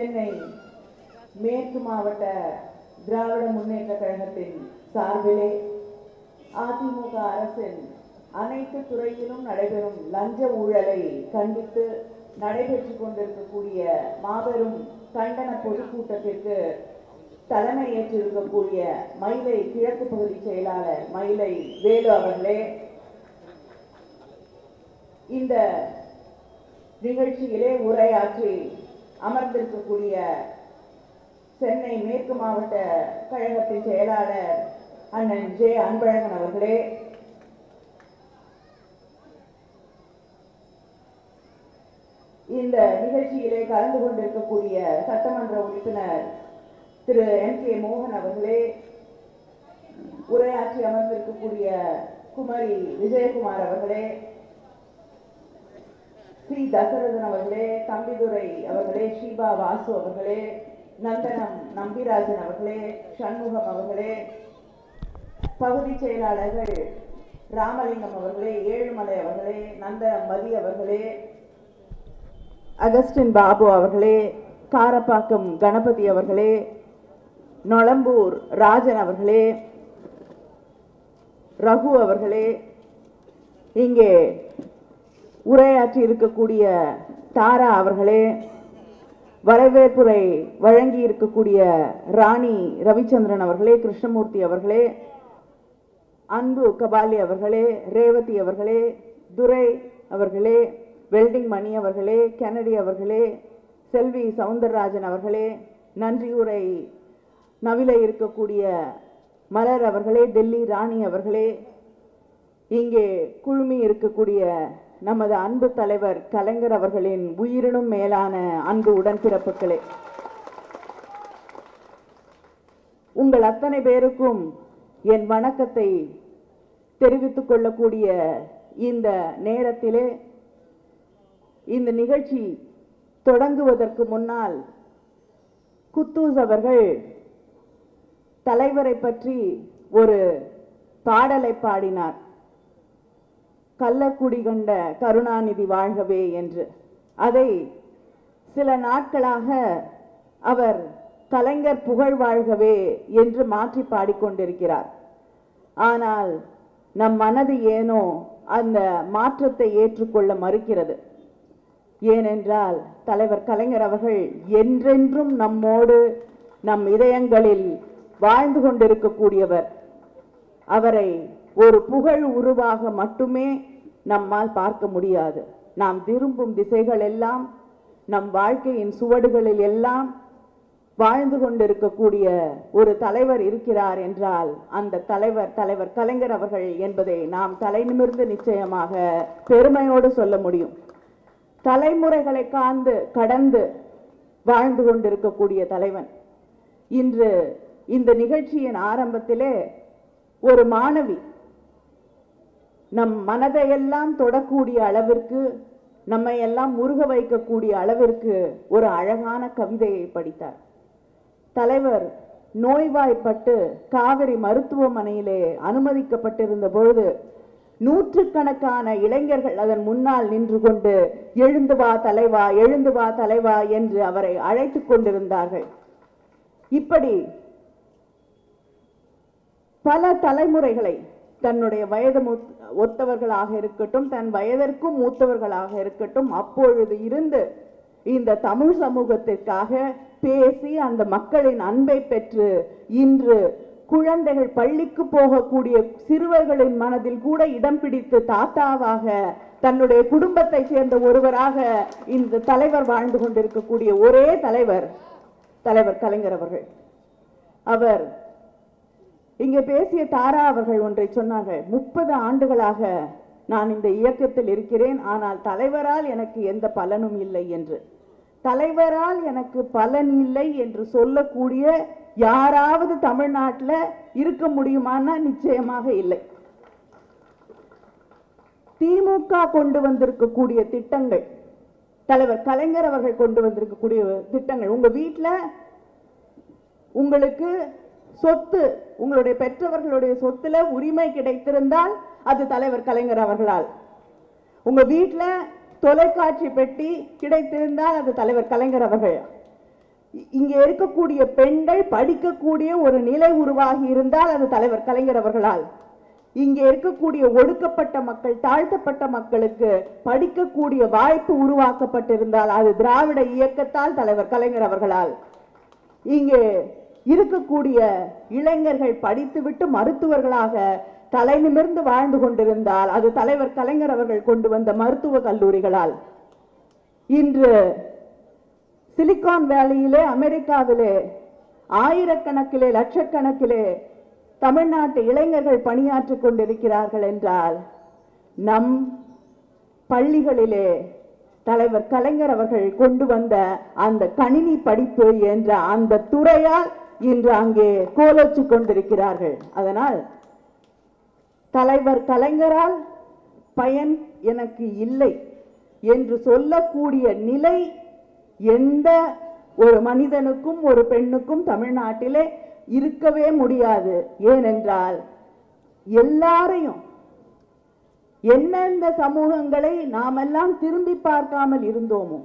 சென்னை மேற்கு மாவட்ட திராவிட முன்னேற்ற கழகத்தின் சார்பிலே அதிமுக அரசின் அனைத்து துறையிலும் நடைபெறும் லஞ்ச ஊழலை கண்டித்து நடைபெற்றுக் கொண்டிருக்கக்கூடிய மாபெரும் கண்டன பொதுக்கூட்டத்திற்கு தலைமை ஏற்றிருக்கக்கூடிய மயிலை கிழக்கு பகுதி செயலாளர் மயிலை வேலு அவர்களே இந்த நிகழ்ச்சியிலே உரையாற்றி அமர்ந்திருக்கக்கூடிய சென்னை மேற்கு மாவட்ட கழகத்தின் செயலாளர் அண்ணன் ஜே அன்பழகன் அவர்களே. இந்த நிகழ்ச்சியிலே கலந்து கொண்டிருக்கக்கூடிய சட்டமன்ற உறுப்பினர் திரு எம் கே மோகன் அவர்களே. உரையாற்றி அமர்ந்திருக்கக்கூடிய குமரி விஜயகுமார் அவர்களே. ஸ்ரீ தசரதன் அவர்களே தம்பிதுரை அவர்களே ஷீபா வாசு அவர்களே நந்தனம் நம்பிராஜன் அவர்களே சண்முகம் அவர்களே பகுதி செயலாளர்கள் ராமலிங்கம் அவர்களே ஏழுமலை அவர்களே நந்தனம் மதி அவர்களே அகஸ்டின் பாபு அவர்களே காரப்பாக்கம் கணபதி அவர்களே நொளம்பூர் ராஜன் அவர்களே ரகு அவர்களே இங்கே உரையாற்றி இருக்கக்கூடிய தாரா அவர்களே வரவேற்புரை வழங்கி இருக்கக்கூடிய ராணி ரவிச்சந்திரன் அவர்களே கிருஷ்ணமூர்த்தி அவர்களே அன்பு கபாலி அவர்களே ரேவதி அவர்களே துரை அவர்களே வெல்டிங் மணி அவர்களே கெனடி அவர்களே செல்வி சவுந்தரராஜன் அவர்களே நன்றியுரை நவில இருக்கக்கூடிய மலர் அவர்களே டெல்லி ராணி அவர்களே இங்கே குழுமி இருக்கக்கூடிய நமது அன்பு தலைவர் கலைஞர் அவர்களின் உயிரினும் மேலான அன்பு உடன்பிறப்புகளே. உங்கள் அத்தனை பேருக்கும் என் வணக்கத்தை தெரிவித்துக் கொள்ளக்கூடிய இந்த நேரத்திலே இந்த நிகழ்ச்சி தொடங்குவதற்கு முன்னால் குத்தூஸ் அவர்கள் தலைவரை பற்றி ஒரு பாடலை பாடினார். கள்ளக்குடி கண்ட கருணாநிதி வாழ்கவே என்று. அதை சில நாட்களாக அவர் கலைஞர் புகழ் வாழ்கவே என்று மாற்றி பாடிக்கொண்டிருக்கிறார் ஆனால் நம் மனது ஏனோ அந்த மாற்றத்தை ஏற்றுக்கொள்ள மறுக்கிறது. ஏனென்றால் தலைவர் கலைஞர் அவர்கள் என்றென்றும் நம்மோடு நம் இதயங்களில் வாழ்ந்து கொண்டிருக்கக்கூடியவர். அவரை ஒரு புகழ் உருவாக மட்டுமே நம்மால் பார்க்க முடியாது. நாம் விரும்பும் திசைகள் எல்லாம் நம் வாழ்க்கையின் சுவடுகளில் எல்லாம் வாழ்ந்து கொண்டிருக்கக்கூடிய ஒரு தலைவர் இருக்கிறார் என்றால் அந்த தலைவர் தலைவர் கலைஞர் அவர்கள் என்பதை நாம் தலை நிமிர்ந்து நிச்சயமாக பெருமையோடு சொல்ல முடியும். தலைமுறைகளை காந்து கடந்து வாழ்ந்து கொண்டிருக்கக்கூடிய தலைவன். இன்று இந்த நிகழ்ச்சியின் ஆரம்பத்திலே ஒரு மாணவி நம் மனதையெல்லாம் தொடக்கூடிய அளவிற்கு நம்மை எல்லாம் முருக வைக்கக்கூடிய அளவிற்கு ஒரு அழகான கவிதையை படித்தார். தலைவர் நோய்வாய்ப்பட்டு காவிரி மருத்துவமனையிலே அனுமதிக்கப்பட்டிருந்த பொழுது நூற்றுக்கணக்கான இளைஞர்கள் அதன் முன்னால் நின்று கொண்டு எழுந்து வா தலைவா எழுந்து வா தலைவா என்று அவரை அழைத்துக் கொண்டிருந்தார்கள். இப்படி பல தலைமுறைகளை தன்னுடைய வயது மூத்- ஒத்தவர்களாக இருக்கட்டும் தன் வயதிற்கும் மூத்தவர்களாக இருக்கட்டும் அப்பொழுது இருந்து இந்த தமிழ் சமூகத்திற்காக பேசி அந்த மக்களின் அன்பை பெற்று இன்று குழந்தைகள் பள்ளிக்கு போகக்கூடிய சிறுவர்களின் மனதில் கூட இடம் பிடித்து தாத்தாவாக தன்னுடைய குடும்பத்தை சேர்ந்த ஒருவராக இந்த தலைவர் வாழ்ந்து கொண்டிருக்கக்கூடிய ஒரே தலைவர் தலைவர் கலைஞர் அவர்கள். அவர் இங்கே பேசிய தாரா அவர்கள் ஒன்றை சொன்னார்கள் முப்பது ஆண்டுகளாக நான் இந்த இயக்கத்தில் இருக்கிறேன் ஆனால் தலைவரால் எனக்கு எந்த பலனும் இல்லை என்று. தலைவரால் எனக்கு பலன் இல்லை என்று சொல்லக்கூடிய யாராவது தமிழ்நாட்டில் இருக்க முடியுமான்னா நிச்சயமாக இல்லை. திமுக கொண்டு வந்திருக்கக்கூடிய திட்டங்கள் தலைவர் கலைஞர் அவர்கள் கொண்டு வந்திருக்கக்கூடிய திட்டங்கள் உங்க வீட்டில் உங்களுக்கு சொத்து உங்களுடைய பெற்றவர்களுடைய சொத்துல உரிமை கிடைத்திருந்தால் அது தலைவர் கலைஞர் அவர்களால். உங்க வீட்டில் தொலைக்காட்சி பெட்டி கிடைத்திருந்தால் அது தலைவர் கலைஞர் அவர்கள். இங்கே இருக்கக்கூடிய பெண்கள் படிக்கக்கூடிய ஒரு நிலை உருவாகி இருந்தால் அது தலைவர் கலைஞர் அவர்களால். இங்கே இருக்கக்கூடிய ஒடுக்கப்பட்ட மக்கள் தாழ்த்தப்பட்ட மக்களுக்கு படிக்கக்கூடிய வாய்ப்பு உருவாக்கப்பட்டிருந்தால் அது திராவிட இயக்கத்தால் தலைவர் கலைஞர் அவர்களால். இங்கே இருக்கக்கூடிய இளைஞர்கள் படித்துவிட்டு மருத்துவர்களாக தலை நிமிர்ந்து வாழ்ந்து கொண்டிருந்தால் அது தலைவர் கலைஞர் அவர்கள் கொண்டு வந்த மருத்துவ கல்லூரிகளால். இன்று சிலிகான் வேலியிலே அமெரிக்காவிலே ஆயிரக்கணக்கிலே லட்சக்கணக்கிலே தமிழ்நாட்டு இளைஞர்கள் பணியாற்றிக் கொண்டிருக்கிறார்கள் என்றால் நம் பள்ளிகளிலே தலைவர் கலைஞர் அவர்கள் கொண்டு வந்த அந்த கணினி படிப்பு என்ற அந்த துறையால் இன்று அங்கே கோலோச்சு கொண்டிருக்கிறார்கள். அதனால் தலைவர் கலைஞரால் பயன் எனக்கு இல்லை என்று சொல்லக்கூடிய நிலை எந்த ஒரு மனிதனுக்கும் ஒரு பெண்ணுக்கும் தமிழ்நாட்டிலே இருக்கவே முடியாது. ஏனென்றால் எல்லாரையும் எந்தெந்த சமூகங்களை நாமெல்லாம் திரும்பி பார்க்காமல் இருந்தோமோ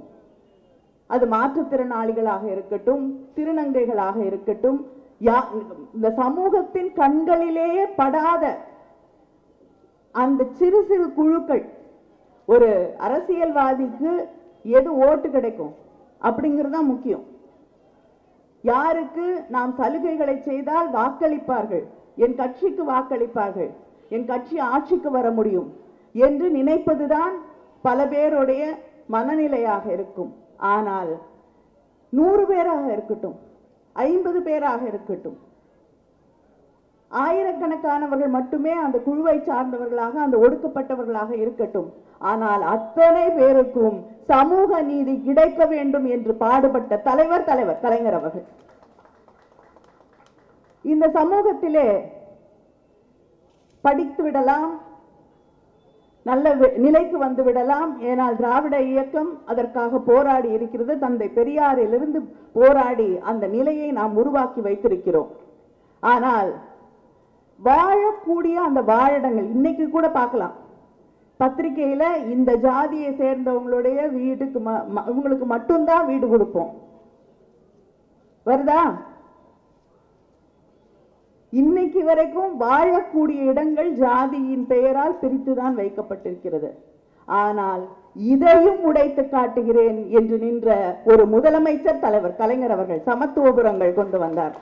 அது மாற்றுத்திறனாளிகளாக இருக்கட்டும் திருநங்கைகளாக இருக்கட்டும் யா- இந்த சமூகத்தின் கண்களிலேயே படாத அந்த சிறு சிறு குழுக்கள் ஒரு அரசியல்வாதிக்கு எது ஓட்டு கிடைக்கும் அப்படிங்கிறது தான் முக்கியம். யாருக்கு நாம் சலுகைகளை செய்தால் வாக்களிப்பார்கள் என் கட்சிக்கு வாக்களிப்பார்கள் என் கட்சி ஆட்சிக்கு வர முடியும் என்று நினைப்பதுதான் பல பேருடைய மனநிலையாக இருக்கும். ஆனால் நூறு பேராக இருக்கட்டும் ஐம்பது பேராக இருக்கட்டும் ஆயிரக்கணக்கானவர்கள் மட்டுமே அந்த குழுவை சார்ந்தவர்களாக அந்த ஒடுக்கப்பட்டவர்களாக இருக்கட்டும். ஆனால் அத்தனை பேருக்கும் சமூக நீதி கிடைக்க வேண்டும் என்று பாடுபட்ட தலைவர் தலைவர் கலைஞர் அவர்கள். இந்த சமூகத்திலே படித்து விடலாம் நல்ல நிலைக்கு வந்து விடலாம். ஏனால் திராவிட இயக்கம் அதற்காக போராடி இருக்கிறது. தந்தை பெரியாரிலிருந்து போராடி அந்த நிலையை நாம் உருவாக்கி வைத்திருக்கிறோம். ஆனால் வாழக்கூடிய அந்த வாழிடங்கள் இன்னைக்கு கூட பார்க்கலாம். பத்திரிகையில இந்த ஜாதியை சேர்ந்தவங்களுடைய வீட்டுக்கு ம- இவங்களுக்கு மட்டும்தான் வீடு கொடுப்போம். வருதா? இன்னைக்கு வரைக்கும் வாழக்கூடிய இடங்கள் ஜாதியின் பெயரால் பிரித்துதான் வைக்கப்பட்டிருக்கிறது. ஆனால் இதையும் உடைத்து காட்டுகிறேன் என்று நின்ற ஒரு முதலமைச்சர் தலைவர் கலைஞர் அவர்கள் சமத்துவபுரங்கள் கொண்டு வந்தார்.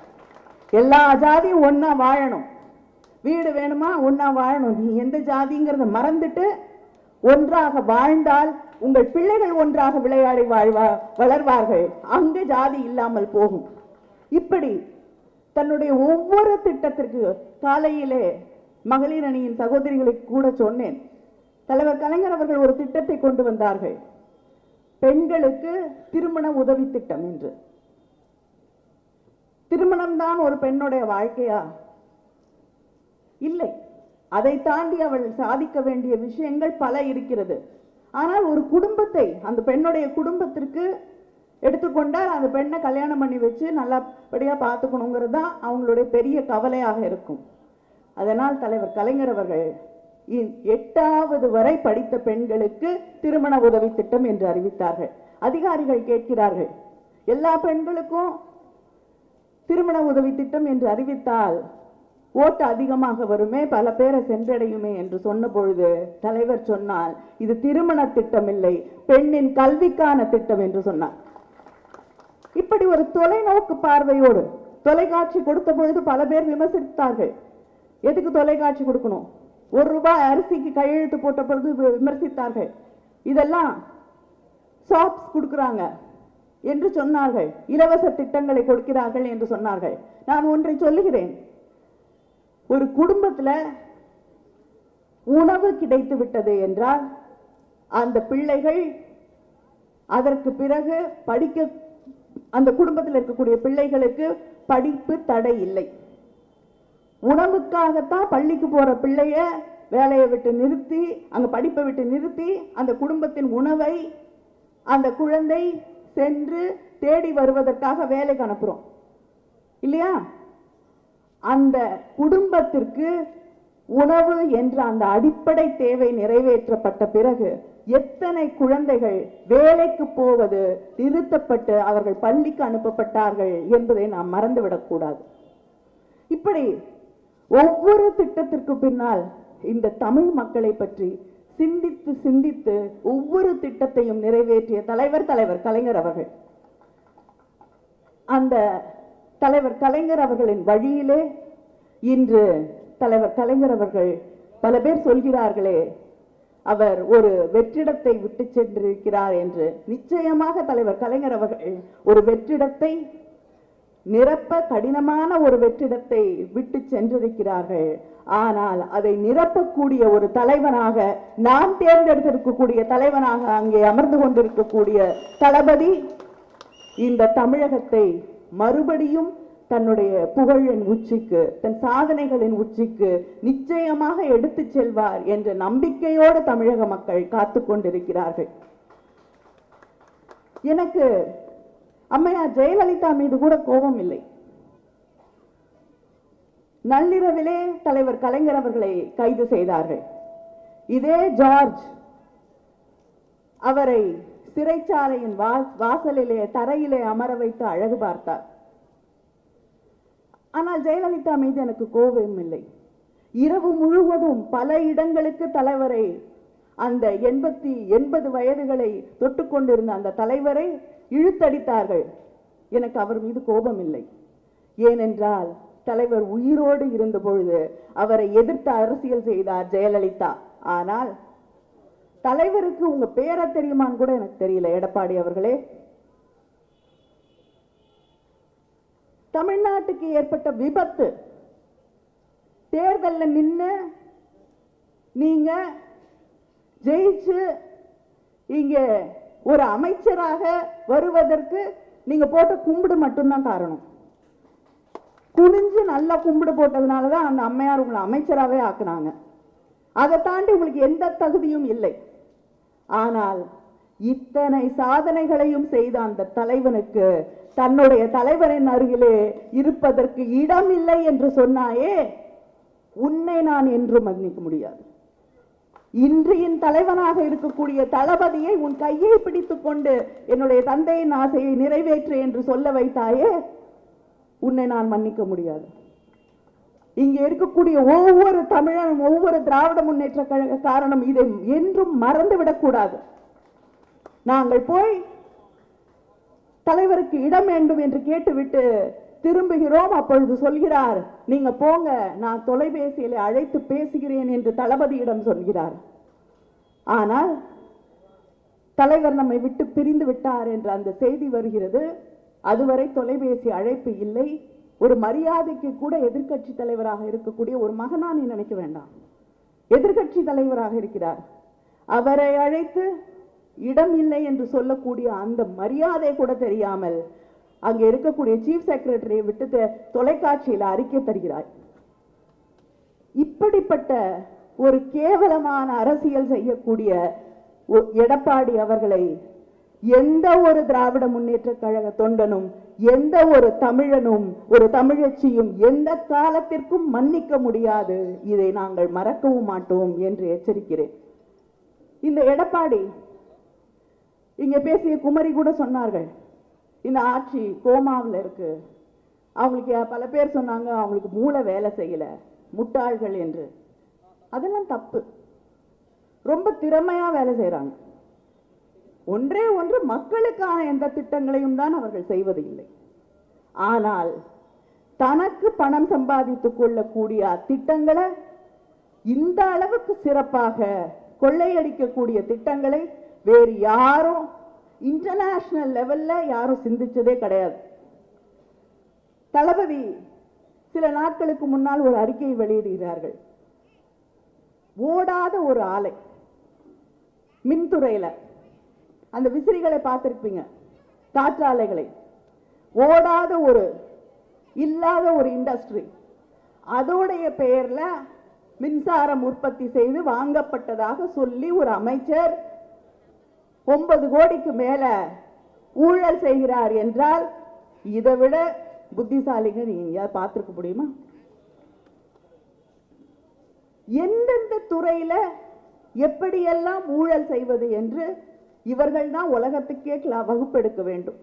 எல்லா ஜாதியும் ஒன்னா வாழணும். வீடு வேணுமா? ஒன்னா வாழணும். நீ எந்த ஜாதிங்கிறத மறந்துட்டு ஒன்றாக வாழ்ந்தால் உங்கள் பிள்ளைகள் ஒன்றாக விளையாடி வாழ்வா வளர்வார்கள். அங்கு ஜாதி இல்லாமல் போகும். இப்படி தன்னுடைய ஒவ்வொரு திட்டத்திற்கு காலையிலே மகளிர் அணியின் சகோதரிகளுக்கு கூட சொன்னேன். தலைவர் கலைஞர் அவர்கள் ஒரு திட்டத்தை கொண்டு வந்தார்கள். பெண்களுக்கு திருமண உதவி திட்டம் என்று. திருமணம் தான் ஒரு பெண்ணுடைய வாழ்க்கையா? இல்லை. அதை தாண்டி அவள் சாதிக்க வேண்டிய விஷயங்கள் பல இருக்கிறது. ஆனால் ஒரு குடும்பத்தை அந்த பெண்ணுடைய குடும்பத்திற்கு எடுத்துக்கொண்டால் அந்த பெண்ணை கல்யாணம் பண்ணி வச்சு நல்லபடியாக பார்த்துக்கணுங்கிறது தான் அவங்களுடைய பெரிய கவலையாக இருக்கும். அதனால் தலைவர் கலைஞர் அவர்கள் எட்டாவது வரை படித்த பெண்களுக்கு திருமண உதவி திட்டம் என்று அறிவித்தார்கள். அதிகாரிகள் கேட்கிறார்கள் எல்லா பெண்களுக்கும் திருமண உதவி திட்டம் என்று அறிவித்தால் ஓட்டு அதிகமாக வருமே பல பேரை சென்றடையுமே என்று சொன்ன பொழுது தலைவர் சொன்னால் இது திருமண திட்டம் இல்லை பெண்ணின் கல்விக்கான திட்டம் என்று சொன்னார். இப்படி ஒரு தொலைநோக்கு பார்வையோடு தொலைக்காட்சி கொடுத்த பொழுது பல பேர் விமர்சித்தார்கள். எதுக்கு தொலைக்காட்சி கொடுக்கணும்? ஒரு ரூபாய் அரிசிக்கு கையெழுத்து போட்ட பொழுது விமர்சித்தார்கள். இதெல்லாம் ஷாப்ஸ் கொடுக்குறாங்க என்று சொன்னார்கள். இலவச திட்டங்களை கொடுக்கிறார்கள் என்று சொன்னார்கள். நான் ஒன்றை சொல்லுகிறேன். ஒரு குடும்பத்துல உணவு கிடைத்து விட்டது என்றால் அந்த பிள்ளைகள் அதற்கு பிறகு படிக்க அந்த குடும்பத்தில் இருக்கக்கூடிய பிள்ளைகளுக்கு படிப்பு தடை இல்லை. உணவுக்காகத்தான் பள்ளிக்கு போற பிள்ளைய வேலையை விட்டு நிறுத்தி அங்க படிப்பை விட்டு நிறுத்தி அந்த குடும்பத்தின் உணவை அந்த குழந்தை சென்று தேடி வருவதற்காக வேலைக்கு அனுப்புகிறோம் இல்லையா? அந்த குடும்பத்திற்கு உணவு என்ற அந்த அடிப்படை தேவை நிறைவேற்றப்பட்ட பிறகு எத்தனை குழந்தைகள் வேலைக்கு போவது நிறுத்தப்பட்டு அவர்கள் பள்ளிக்கு அனுப்பப்பட்டார்கள் என்பதை நாம் மறந்துவிடக்கூடாது இப்படி ஒவ்வொரு திட்டத்திற்கு பின்னால் இந்த தமிழ் மக்களை பற்றி சிந்தித்து சிந்தித்து ஒவ்வொரு திட்டத்தையும் நிறைவேற்றிய தலைவர் தலைவர் கலைஞர் அவர்கள். அந்த தலைவர் கலைஞர் அவர்களின் வழியிலே இன்று தலைவர் கலைஞர் அவர்கள் பல பேர் சொல்கிறார்களே அவர் ஒரு வெற்றிடத்தை விட்டு சென்றிருக்கிறார் என்று நிச்சயமாக தலைவர் கலைஞர் அவர்கள் ஒரு வெற்றிடத்தை நிரப்ப கடினமான ஒரு வெற்றிடத்தை விட்டு சென்றிருக்கிறார்கள். ஆனால் அதை நிரப்பக்கூடிய ஒரு தலைவனாக நாம் தேர்ந்தெடுத்திருக்கக்கூடிய தலைவனாக அங்கே அமர்ந்து கொண்டிருக்கக்கூடிய தளபதி இந்த தமிழகத்தை மறுபடியும் தன்னுடைய புகழின் உச்சிக்கு தன் சாதனைகளின் உச்சிக்கு நிச்சயமாக எடுத்து செல்வார் என்ற நம்பிக்கையோடு தமிழக மக்கள் காத்து கொண்டிருக்கிறார்கள். எனக்கு அம்மையார் ஜெயலலிதா மீது கூட கோபம் இல்லை. நள்ளிரவிலே தலைவர் கலைஞர் அவர்களை கைது செய்தார்கள். இதே ஜார்ஜ் அவரை சிறைச்சாலையின் வா- வாசலிலே தரையிலே அமர வைத்து அழகு பார்த்தார். ஆனால் ஜெயலலிதா மீது எனக்கு கோபம் இல்லை. இரவு முழுவதும் பல இடங்களுக்கு தலைவரை அந்த எண்பத்தி எண்பது வயதுகளை தொட்டுக்கொண்டிருந்த அந்த தலைவரை இழுத்தடித்தார்கள். எனக்கு அவர் மீது கோபம் இல்லை. ஏனென்றால் தலைவர் உயிரோடு இருந்த பொழுது அவரை எதிர்த்து அரசியல் செய்தார் ஜெயலலிதா. ஆனால் தலைவருக்கு உங்க பேரை தெரியுமான்னு கூட எனக்கு தெரியல எடப்பாடி அவர்களே. தமிழ்நாட்டுக்கு ஏற்பட்ட விபத்து. தேர்தல்ல நின்னு நீங்க ஜெயிச்சு இங்கே ஒரு அமைச்சராக வருவதற்கு நீங்க போட்ட கும்பிடு மட்டும்தான் காரணம். குனிஞ்சு நல்லா கும்பிடு போட்டதுனால தான் அந்த அம்மையார் உங்களை அமைச்சராகவே ஆக்குனாங்க. அதை தாண்டி உங்களுக்கு எந்த தகுதியும் இல்லை. ஆனால் இத்தனை சாதனைகளையும் செய்த அந்த தலைவனுக்கு தன்னுடைய தலைவரின் அருகிலே இருப்பதற்கு இடம் இல்லை என்று சொன்னாயே உன்னை நான் என்று மன்னிக்க முடியாது. இன்றியின் தலைவனாக இருக்கக்கூடிய தளபதியை உன் கையை பிடித்துக் கொண்டு என்னுடைய தந்தையின் ஆசையை நிறைவேற்று என்று சொல்ல வைத்தாயே உன்னை நான் மன்னிக்க முடியாது. இங்கே இருக்கக்கூடிய ஒவ்வொரு தமிழனும் ஒவ்வொரு திராவிட முன்னேற்ற கழக காரணம் இதை என்றும் மறந்து விடக்கூடாது நாங்கள் போய் தலைவருக்கு இடம் வேண்டும் என்று கேட்டுவிட்டு திரும்புகிறோம். அப்பொழுது சொல்கிறார் நீங்க போங்க நான் தொலைபேசியில அழைத்து பேசுகிறேன் என்று தளபதியிடம் சொல்கிறார். ஆனால் தலைவர் நம்மை விட்டு பிரிந்து விட்டார் என்ற அந்த செய்தி வருகிறது. அதுவரை தொலைபேசி அழைப்பு இல்லை. ஒரு மரியாதைக்கு கூட எதிர்க்கட்சி தலைவராக இருக்கக்கூடிய ஒரு மகனா நீ நினைக்க வேண்டாம். எதிர்கட்சி தலைவராக இருக்கிறார். அவரை அழைத்து இடம் இல்லை என்று சொல்லக்கூடிய அந்த மரியாதை கூட தெரியாமல் அங்கே இருக்கக்கூடிய சீஃப் செக்ரட்டரியை விட்டு தொலைக்காட்சியில் அறிக்கை தருகிறாய். இப்படிப்பட்ட ஒரு கேவலமான அரசியல் செய்யக்கூடிய எடப்பாடி அவர்களை எந்த ஒரு திராவிட முன்னேற்ற கழக தொண்டனும் எந்த ஒரு தமிழனும் ஒரு தமிழச்சியும் எந்த காலத்திற்கும் மன்னிக்க முடியாது. இதை நாங்கள் மறக்கவும் மாட்டோம் என்று எச்சரிக்கிறேன். இந்த எடப்பாடி இங்கே பேசிய குமரி கூட சொன்னார்கள். இந்த ஆட்சி கோமாவில் இருக்கு. அவங்களுக்கு பல பேர் சொன்னாங்க அவங்களுக்கு மூளை வேலை செய்யலை முட்டாள்கள் என்று. அதெல்லாம் தப்பு. ரொம்ப திறமையாக வேலை செய்கிறாங்க ஒன்றே ஒன்று மக்களுக்கான எந்த திட்டங்களையும் தான் அவர்கள் செய்வது இல்லை. ஆனால் தனக்கு பணம் சம்பாதித்துக் கொள்ளக்கூடிய அத்திட்டங்களை இந்த அளவுக்கு சிறப்பாக கொள்ளையடிக்கக்கூடிய திட்டங்களை வேறு யாரும் இன்டர்நேஷனல் லெவல்ல யாரும் சிந்திச்சதே கிடையாது. தளபதி சில நாட்களுக்கு முன்னால் ஒரு அறிக்கையை வெளியிடுகிறார்கள். ஓடாத ஒரு ஆலை மின்துறையில். அந்த விசிறிகளை பார்த்திருப்பீங்க காற்றாலைகளை. ஓடாத ஒரு இல்லாத ஒரு இண்டஸ்ட்ரி அதோடைய பெயர்ல மின்சாரம் உற்பத்தி செய்து வாங்கப்பட்டதாக சொல்லி ஒரு அமைச்சர் ஒன்பது கோடிக்கு மேல ஊழல் செய்கிறார் என்றால் இதை விட புத்திசாலிங்க நீங்க எங்கேயாவது முடியுமா? எந்தெந்த துறையில எப்படியெல்லாம் ஊழல் செய்வது என்று இவர்கள் தான் உலகத்துக்கே வகுப்பெடுக்க வேண்டும்.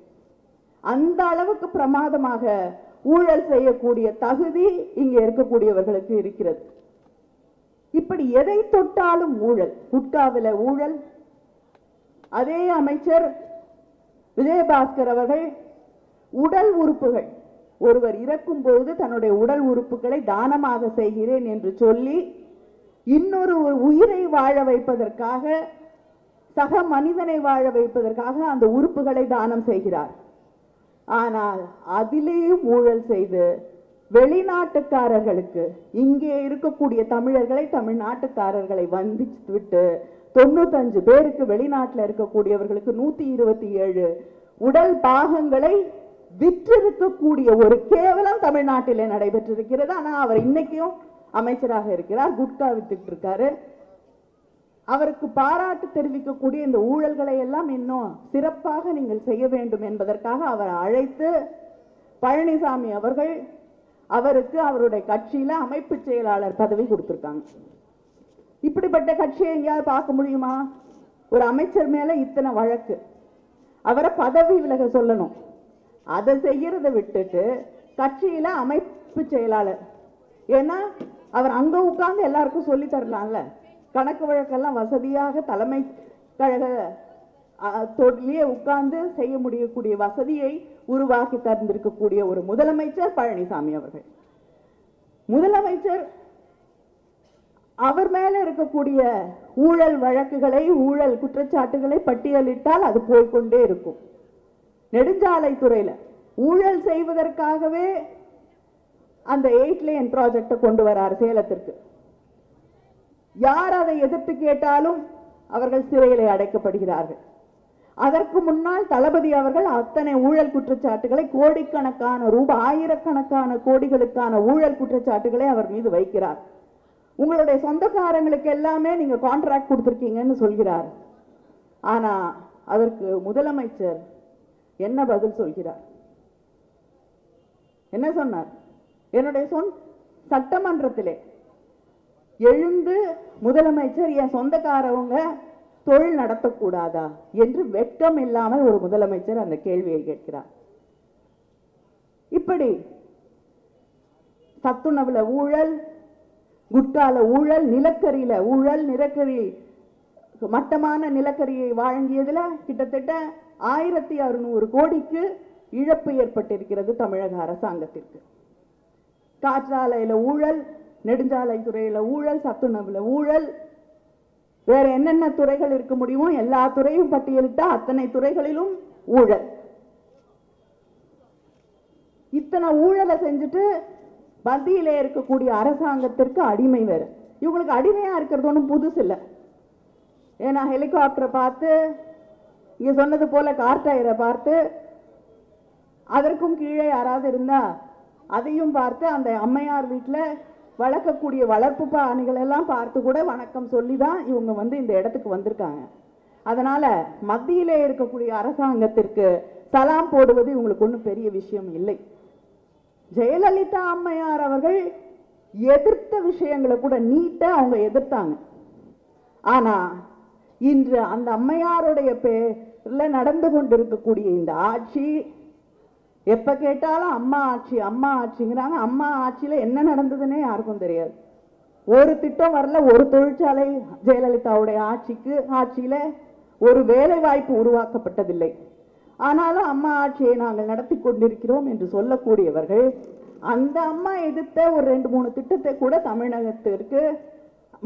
அந்த அளவுக்கு பிரமாதமாக ஊழல் செய்யக்கூடிய தகுதி இங்கே இருக்கக்கூடியவர்களுக்கு இருக்கிறது. இப்படி எதை தொட்டாலும் ஊழல் குட்காவில ஊழல் அதே அமைச்சர் விஜயபாஸ்கர் அவர்கள் உடல் உறுப்புகள். ஒருவர் இறக்கும் போது தன்னுடைய உடல் உறுப்புகளை தானமாக செய்கிறேன் என்று சொல்லி இன்னொரு ஒரு உயிரை வாழ வைப்பதற்காக சக மனிதனை வாழ வைப்பதற்காக அந்த உறுப்புகளை தானம் செய்கிறார். ஆனால் அதிலேயும் ஊழல் செய்து வெளிநாட்டுக்காரர்களுக்கு இங்கே இருக்கக்கூடிய தமிழர்களை தமிழ்நாட்டுக்காரர்களை வந்திச்சு விட்டு தொண்ணூத்தஞ்சு பேருக்கு வெளிநாட்டில் இருக்கக்கூடியவர்களுக்கு நூத்தி இருபத்தி ஏழு உடல் பாகங்களை விற்றிருக்கக்கூடிய ஒரு கேவலம் தமிழ்நாட்டிலே நடைபெற்றிருக்கிறது. ஆனா அவர் இன்னைக்கும் அமைச்சராக இருக்கிறார். குட்கா வித்துட்டு இருக்காரு. அவருக்கு பாராட்டு தெரிவிக்கக்கூடிய இந்த ஊழல்களை எல்லாம் இன்னும் சிறப்பாக நீங்கள் செய்ய வேண்டும் என்பதற்காக அவர் அழைத்து பழனிசாமி அவர்கள் அவருக்கு அவருடைய கட்சியில அமைப்பு செயலாளர் பதவி கொடுத்திருக்காங்க. இப்படிப்பட்ட கட்சியை எங்கேயாவது பார்க்க முடியுமா? ஒரு அமைச்சர் மேல இத்தனை வழக்கு. அவரை பதவி விலக சொல்லணும். அதை செய்யறத விட்டுட்டு கட்சியில அமைப்பு செயலாளர். ஏன்னா அவர் அங்க உட்கார்ந்து எல்லாருக்கும் சொல்லி தரலாம்ல. கணக்கு வழக்கெல்லாம் வசதியாக தலைமை கழக தொழிலே உட்கார்ந்து செய்ய முடியக்கூடிய வசதியை உருவாக்கி தந்திருக்கக்கூடிய ஒரு முதலமைச்சர் பழனிசாமி அவர்கள். முதலமைச்சர் அவர் மேல இருக்கக்கூடிய ஊழல் வழக்குகளை ஊழல் குற்றச்சாட்டுகளை பட்டியலிட்டால் அது போய்க்கொண்டே இருக்கும். நெடுஞ்சாலை துறையில ஊழல் செய்வதற்காகவே அந்த எயிட் லேன் ப்ராஜெக்டை கொண்டு வரார் சேலத்திற்கு. யார் அதை எதிர்த்து கேட்டாலும் அவர்கள் சிறையிலே அடைக்கப்படுகிறார்கள். அதற்கு முன்னால் தளபதி அவர்கள் அத்தனை ஊழல் குற்றச்சாட்டுகளை கோடிக்கணக்கான ரூபாய் ஆயிரக்கணக்கான கோடிகளுக்கான ஊழல் குற்றச்சாட்டுகளை அவர் மீது வைக்கிறார். உங்களுடைய சொந்தக்காரங்களுக்கு எல்லாமே நீங்க கான்ட்ராக்ட் கொடுத்துருக்கீங்கன்னு சொல்கிறார். ஆனா அதற்கு முதலமைச்சர் என்ன பதில் சொல்கிறார்? என்ன சொன்னார்? என்னுடைய சொன் சட்டமன்றத்திலே எழுந்து முதலமைச்சர் என் சொந்தக்காரவங்க தொழில் நடத்தக்கூடாதா? என்று வெட்கம் இல்லாமல் ஒரு முதலமைச்சர் அந்த கேள்வியை கேட்கிறார். இப்படி சத்துணவுல ஊழல் குட்கால ஊழல் நிலக்கரியில ஊழல் நிலக்கரி மட்டமான நிலக்கரியை வழங்கியதில் கிட்டத்தட்ட ஆயிரத்தி அறுநூறு கோடிக்கு இழப்பு ஏற்பட்டிருக்கிறது தமிழக அரசாங்கத்திற்கு. காற்றாலையில ஊழல் நெடுஞ்சாலை துறையில ஊழல் சத்துணவுல ஊழல் வேற என்னென்ன துறைகள் இருக்க முடியுமோ எல்லா துறையும் பட்டியலிட்டா அத்தனை துறைகளிலும் ஊழல். இத்தனை ஊழலை செஞ்சுட்டு மத்தியிலே இருக்கக்கூடிய அரசாங்கத்திற்கு அடிமை வேறு. இவங்களுக்கு அடிமையாக இருக்கிறது ஒன்றும் புதுசு இல்லை. ஏன்னா ஹெலிகாப்டரை பார்த்து இங்கே சொன்னது போல் கார் டயரை பார்த்து அதற்கும் கீழே யாராவது இருந்தால் அதையும் பார்த்து அந்த அம்மையார் வீட்டில் வளர்க்கக்கூடிய வளர்ப்பு பிராணிகள் பார்த்து கூட வணக்கம் சொல்லி தான் இவங்க வந்து இந்த இடத்துக்கு வந்திருக்காங்க. அதனால் மத்தியிலே இருக்கக்கூடிய அரசாங்கத்திற்கு சலாம் போடுவது இவங்களுக்கு ஒன்றும் பெரிய விஷயம் இல்லை. ஜெயலலிதா அம்மையார் அவர்கள் எதிர்த்த விஷயங்களை கூட நீட்டா அவங்க எதிர்த்தாங்க. ஆனா இன்று அந்த அம்மையாருடைய பேர்ல நடந்து கொண்டிருக்கக்கூடிய இந்த ஆட்சி எப்ப கேட்டாலும் அம்மா ஆட்சி அம்மா ஆட்சிங்கிறாங்க. அம்மா ஆட்சியில என்ன நடந்ததுன்னே யாருக்கும் தெரியாது. ஒரு திட்டம் வரல ஒரு தொழிற்சாலை ஜெயலலிதாவுடைய ஆட்சிக்கு ஆட்சியில ஒரு வேலை வாய்ப்பு உருவாக்கப்பட்டதில்லை. ஆனாலும் அம்மா ஆட்சியை நாங்கள் நடத்தி கொண்டிருக்கிறோம் என்று சொல்லக்கூடியவர்கள் அந்த அம்மா எதிர்த்த ஒரு ரெண்டு மூணு திட்டத்தை கூட தமிழகத்திற்கு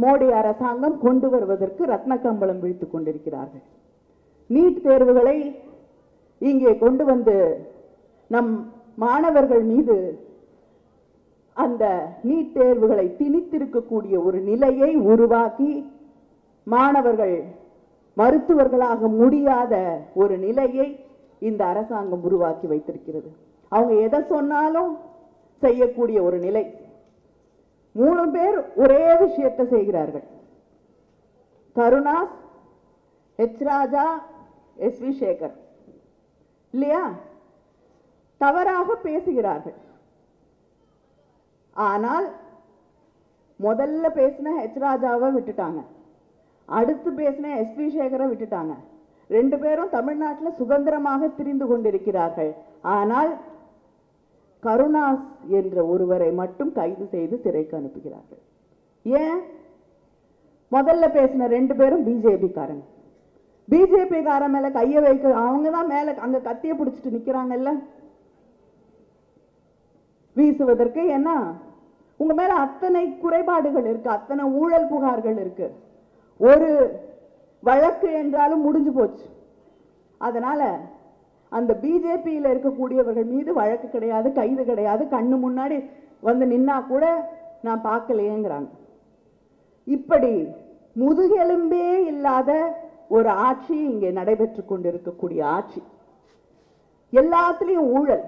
மோடி அரசாங்கம் கொண்டு வருவதற்கு ரத்ன விழித்து கொண்டிருக்கிறார்கள். நீட் தேர்வுகளை இங்கே கொண்டு வந்து நம் மாணவர்கள் மீது அந்த நீட் தேர்வுகளை திணித்திருக்கக்கூடிய ஒரு நிலையை உருவாக்கி மாணவர்கள் மருத்துவர்களாக முடியாத ஒரு நிலையை இந்த அரசாங்கம் உருவாக்கி வைத்திருக்கிறது. அவங்க எதை சொன்னாலும் செய்யக்கூடிய ஒரு நிலை. மூணு பேர் ஒரே விஷயத்தை செய்கிறார்கள். Karunas H Raja S V Sekar. இல்லையா? தவறாக பேசுகிறார்கள். ஆனால் முதல்ல பேசின ஹெச் ராஜாவை விட்டுட்டாங்க. அடுத்து பேசின எஸ் வி சேகரை விட்டுட்டாங்க. ரெண்டு பேரும் தமிழ்நாட்டில் சுதந்திரமாக திரிந்து கொண்டிருக்கிறார்கள். ஆனால் கருணாஸ் என்ற ஒருவரை மட்டும் கைது செய்து சிறைக்கு அனுப்புகிறார்கள். ஏன்? முதல்ல பேசின ரெண்டு பேரும் பிஜேபி காரங்க பிஜேபி காரன் மேல கைய வைக்க அவங்க தான் மேல அங்க கத்திய பிடிச்சிட்டு நிக்கிறாங்கல்ல? வீசுவதற்கு என்ன? உங்க மேல அத்தனை குறைபாடுகள் இருக்கு அத்தனை ஊழல் புகார்கள் இருக்கு. ஒரு வழக்கு என்றாலும் முடிஞ்சு போச்சு. அதனால் அந்த பிஜேபியில் இருக்கக்கூடியவர்கள் மீது வழக்கு கிடையாது கைது கிடையாது. கண்ணு முன்னாடி வந்து நின்னா கூட நான் பார்க்கலையேங்கிறாங்க. இப்படி முதுகெலும்பே இல்லாத ஒரு ஆட்சி இங்கே நடைபெற்று கொண்டிருக்கக்கூடிய ஆட்சி. எல்லாத்துலேயும் ஊழல்.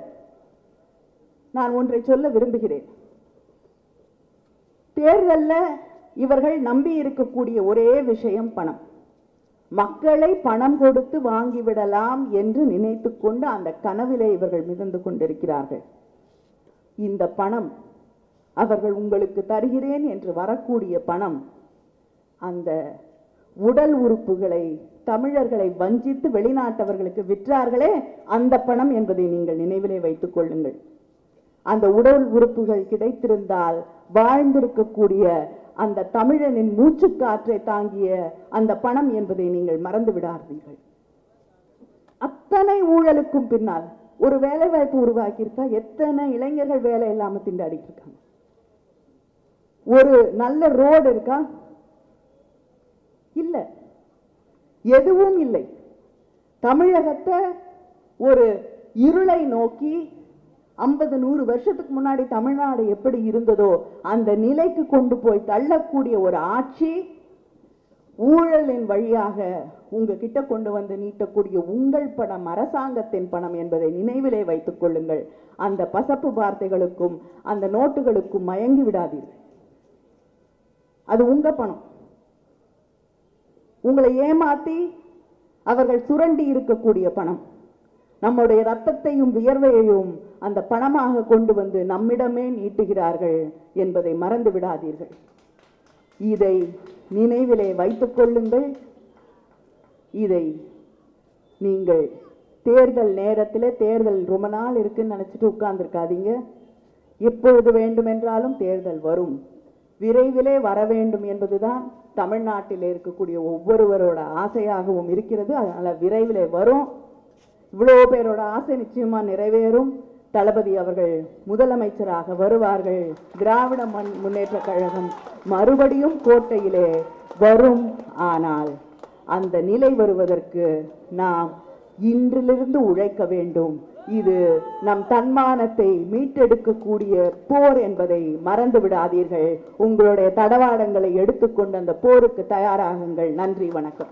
நான் ஒன்றை சொல்ல விரும்புகிறேன். தேர்தலில் இவர்கள் நம்பி இருக்கக்கூடிய ஒரே விஷயம் பணம். மக்களை பணம் கொடுத்து வாங்கிவிடலாம் என்று நினைத்து கொண்டு அந்த கனவிலே இவர்கள் மிதந்து கொண்டிருக்கிறார்கள். இந்த பணம் அவர்கள் உங்களுக்கு தருகிறேன் என்று வரக்கூடிய பணம் அந்த உடல் உறுப்புகளை தமிழர்களை வஞ்சித்து வெளிநாட்டவர்களுக்கு விற்றார்களே அந்த பணம் என்பதை நீங்கள் நினைவிலே வைத்துக் கொள்ளுங்கள். அந்த உடல் உறுப்புகள் கிடைத்திருந்தால் வாழ்ந்திருக்கக்கூடிய அந்த தமிழனின் மூச்சுக்காற்றை தாங்கிய அந்த பணம் என்பதை நீங்கள் மறந்து விடாதீர்கள் அத்தனை ஊழலுக்கும் பின்னால் ஒரு வேலை வாய்ப்பு உருவாக்கியிருக்கா? எத்தனை இளைஞர்கள் வேலை இல்லாம திண்டாடிட்டு இருக்காங்க ஒரு நல்ல ரோடு இருக்கா? இல்ல. எதுவும் இல்லை. தமிழகத்தை ஒரு இருளை நோக்கி ஐம்பது நூறு வருஷத்துக்கு முன்னாடி தமிழ்நாடு எப்படி இருந்ததோ அந்த நிலைக்கு கொண்டு போய் தள்ளக்கூடிய ஒரு ஆட்சி ஊழலின் வழியாக உங்ககிட்ட கொண்டு வந்து நீட்டக்கூடிய உங்கள் பணம் அரசாங்கத்தின் பணம் என்பதை நினைவிலே வைத்துக் கொள்ளுங்கள். அந்த பசப்பு வார்த்தைகளுக்கும் அந்த நோட்டுகளுக்கும் மயங்கி விடாதீர்கள். அது உங்க பணம். உங்களை ஏமாத்தி அவர்கள் சுரண்டி இருக்கக்கூடிய பணம். நம்முடைய ரத்தத்தையும் வியர்வையையும் அந்த பணமாக கொண்டு வந்து நம்மிடமே நீட்டுகிறார்கள் என்பதை மறந்து விடாதீர்கள். இதை நினைவிலே வைத்துக் கொள்ளுங்கள். இதை நீங்கள் தேர்தல் நேரத்தில் தேர்தல் ரொம்ப நாள் இருக்குன்னு நினச்சிட்டு உட்கார்ந்துருக்காதீங்க. எப்பொழுது வேண்டுமென்றாலும் தேர்தல் வரும். விரைவிலே வர வேண்டும் என்பதுதான் தமிழ்நாட்டில் இருக்கக்கூடிய ஒவ்வொருவரோட ஆசையாகவும் இருக்கிறது. அதனால் விரைவிலே வரும். இவ்வளோ பேரோட ஆசை நிச்சயமாக நிறைவேறும். தளபதி அவர்கள் முதலமைச்சராக வருவார்கள். திராவிட மண் முன்னேற்ற கழகம் மறுபடியும் கோட்டையிலே வரும். ஆனால் அந்த நிலை வருவதற்கு நாம் இன்றிலிருந்து உழைக்க வேண்டும். இது நம் தன்மானத்தை மீட்டெடுக்கக்கூடிய போர் என்பதை மறந்து விடாதீர்கள். உங்களுடைய தடவாடங்களை எடுத்துக்கொண்டு அந்த போருக்கு தயாராகுங்கள். நன்றி வணக்கம்.